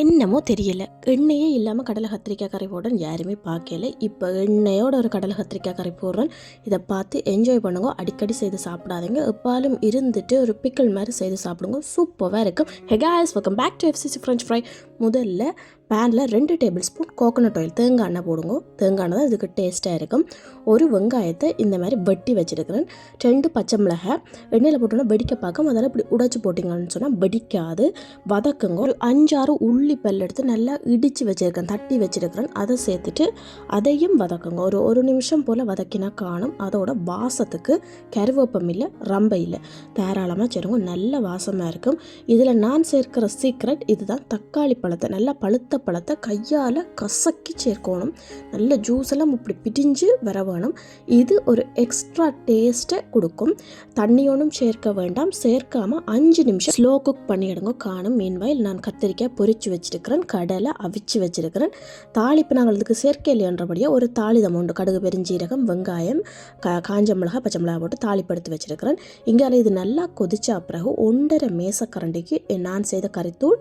என்னமோ தெரியல. எண்ணெயே இல்லாமல் கடலை கத்திரிக்காய் கறி போடுறேன் யாருமே பார்க்கல. இப்போ எண்ணெயோட ஒரு கடலை கத்திரிக்காய் கறி போடுறேன். இதை பார்த்து என்ஜாய் பண்ணுங்க. அடிக்கடி செய்து சாப்பிடாதீங்க. எப்பாலும் இருந்துட்டு ஒரு பிக்கல் மாதிரி செய்து சாப்பிடுங்க. சூப்பராக இருக்கும். ஹெகாஸ் welcome back to F C C French fry முதல்ல பேனில் ரெண்டு டேபிள் ஸ்பூன் கோகோனட் ஆயில் தேங்காய் எண்ணெய் போடுங்க. தேங்காய் எண்ணெய் தான் இதுக்கு டேஸ்ட்டாக இருக்கும். ஒரு வெங்காயத்தை இந்த மாதிரி வெட்டி வச்சுருக்கிறேன். ரெண்டு பச்சை மிளகாய். எண்ணெயில் போட்டோன்னா வெடிக்க பார்க்க முதல்ல இப்படி உடைச்சி போட்டிங்கன்னு சொன்னால் வெடிக்காது. வதக்குங்க. ஒரு அஞ்சாறு உள்ள பல் எடுத்து நல்லா இடித்து வச்சுருக்கேன் தட்டி வச்சுருக்கிறேன். அதை சேர்த்துட்டு அதையும் வதக்குங்க. ஒரு ஒரு நிமிஷம் போல் வதக்கினா காணும். அதோட வாசத்துக்கு கருவேப்பம் இல்லை ரம்பை இல்லை. தாராளமாக சேருங்க நல்ல வாசமாக இருக்கும். இதில் நான் சேர்க்கிற சீக்ரெட் இதுதான். தக்காளி பழத்தை நல்லா பழுத்த பழத்தை கையால் கசக்கி சேர்க்கணும். நல்ல ஜூஸ் எல்லாம் இப்படி பிடிஞ்சு வர வேணும். இது ஒரு எக்ஸ்ட்ரா டேஸ்ட்டை கொடுக்கும். தண்ணியோடும் சேர்க்க வேண்டாம். சேர்க்காமல் அஞ்சு நிமிஷம் ஸ்லோ குக் பண்ணிடுங்க. காணும். மீன்வாயில் நான் கத்திரிக்காய் பொரிச்சு வச்சிருக்கிறேன் கடலை அவிச்சு வச்சிருக்கிறேன். தாளிப்பு நாங்கள் இதுக்கு சேர்க்க ஒரு தாளிதம் உண்டு. கடுகு பெருஞ்சீரகம் வெங்காயம் கா காஞ்ச மிளகா பச்சை மிளகா போட்டு தாளிப்படுத்தி வச்சிருக்கிறேன். இங்கே இது நல்லா கொதிச்ச பிறகு ஒன்றரை மேசக்கரண்டிக்கு நான் செய்த கறித்தூள்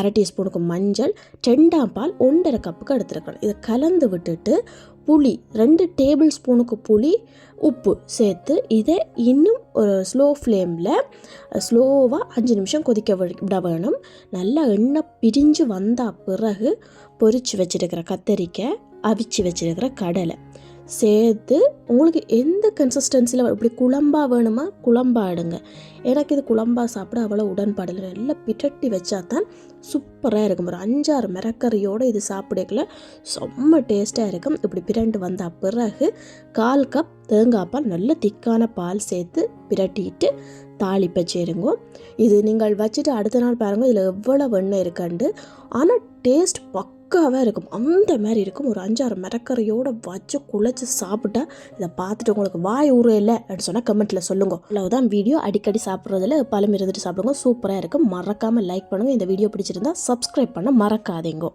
அரை டீஸ்பூனுக்கு மஞ்சள் ரெண்டாம் பால் ஒன்றரை கப்புக்கு எடுத்துருக்கிறேன். இதை கலந்து விட்டுட்டு புளி ரெண்டு டேபிள் ஸ்பூனுக்கு புளி உப்பு சேர்த்து இதை இன்னும் ஒரு ஸ்லோ ஃப்ளேமில் ஸ்லோவாக அஞ்சு நிமிஷம் கொதிக்க விட வேணும். நல்லா எண்ணெய் பிரிஞ்சு வந்த பிறகு பொறிச்சு வச்சுருக்கிற கத்தரிக்காய் அவிச்சு வச்சிருக்கிற கடலை. சேர்த்து உங்களுக்கு எந்த கன்சிஸ்டன்சியில் இப்படி குழம்பா வேணுமா குழம்பா எடுங்க. எனக்கு இது குழம்பா சாப்பிட அவ்வளோ உடன்பாடு இல்லை நல்லா பிட்டட்டி வச்சா தான் சூப்பராக இருக்கும். ஒரு அஞ்சாறு மிரக்கறியோடு இது சாப்பிடக்குள்ள செம்ம டேஸ்ட்டாக இருக்கும். இப்படி பிரண்டு வந்த பிறகு கால் கப் தேங்காய் பால் நல்ல திக்கான பால் சேர்த்து பிரட்டிட்டு தாளிப்பை சேருங்கோ. இது நீங்கள் வச்சுட்டு அடுத்த நாள் பாருங்கள் இதில் எவ்வளோ வெண்ணெய் இருக்காண்டு ஆனால் டேஸ்ட் பக்காவாக இருக்கும். அந்த மாதிரி இருக்கும். ஒரு அஞ்சாறு மிரக்கரையோடு வச்சு குழச்சி சாப்பிட்டா இதை பார்த்துட்டு உங்களுக்கு வாய் ஊற இல்லை அப்படின்னு சொன்னால் கமெண்ட்டில் சொல்லுங்க. அவ்வளவுதான். வீடியோ அடிக்கடி சாப்பிட்றதுல பழம் இருந்துட்டு சாப்பிடுங்க. சூப்பராக இருக்கும். மறக்காமல் லைக் பண்ணுங்கள் இந்த வீடியோ பிடிச்சிருந்தா சப்ஸ்கிரைப் பண்ண மறக்காதீங்க.